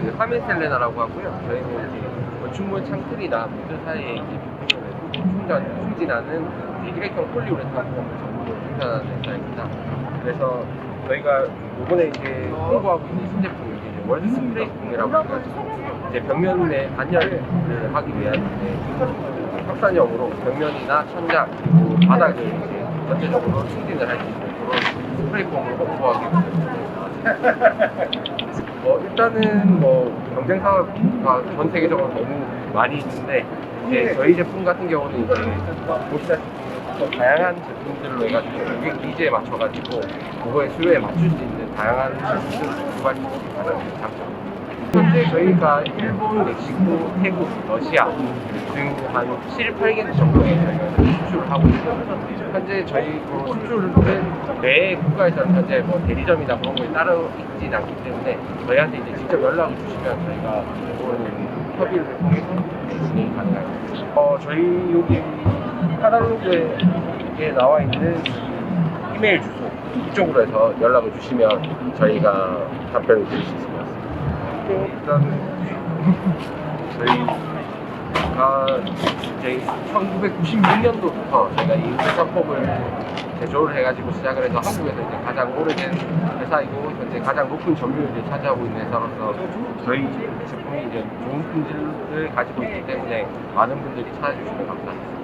그 하미셀레나라고 하고요. 저희는 이제 건축물 창틀이나 무드 사이에 이제 부품을 충전, 충진하는 그 일회성 폴리우레탄 전문으로 생산하는 회사입니다. 그래서 저희가 이번에 이제 홍보하고 있는 신제품이 이제 월드 스프레이 폼이라고 해가지고 이제 벽면에 단열을 하기 위한 이제 확산형으로 벽면이나 천장 그리고 바닥을 이제 전체적으로 충진을 할 수 있는 그런 스프레이 폼을 홍보하기 위해서 뭐 일단은 뭐 경쟁 사가 전 세계적으로 너무 많이 있는데 이제 저희 제품 같은 경우는 이제 보시다시피 더 다양한 제품들로 해가지고 고객 니즈에 맞춰가지고 그거의 수요에 맞출 수 있는 다양한 제품들을 개발 수 있는 가장 큰 장점. 현재 저희가 일본, 멕시코, 태국, 러시아 등한 7, 8개 정도에 저희가 수출을 하고 있고 현재 저희 그 수출은 매 국가에서는 현재 뭐 대리점이나 그런 거에 따로 있진 않기 때문에 저희한테 이제 직접 연락을 주시면 저희가 그거는 협의를 통해서 진행이 가능합니다. 어, 저희 여기 카탈로그에 나와 있는 이메일 주소 이쪽으로 해서 연락을 주시면 저희가 답변을 드릴 수 같습니다. 일단은 저희가 이제 1996년도부터 저희가 이 회사법을 제조를 해가지고 시작을 해서 한국에서 이제 가장 오래된 회사이고 현재 가장 높은 점유율을 차지하고 있는 회사로서 저희 제품이 이제 좋은 품질을 가지고 있기 때문에 많은 분들이 찾아주시면 감사합니다.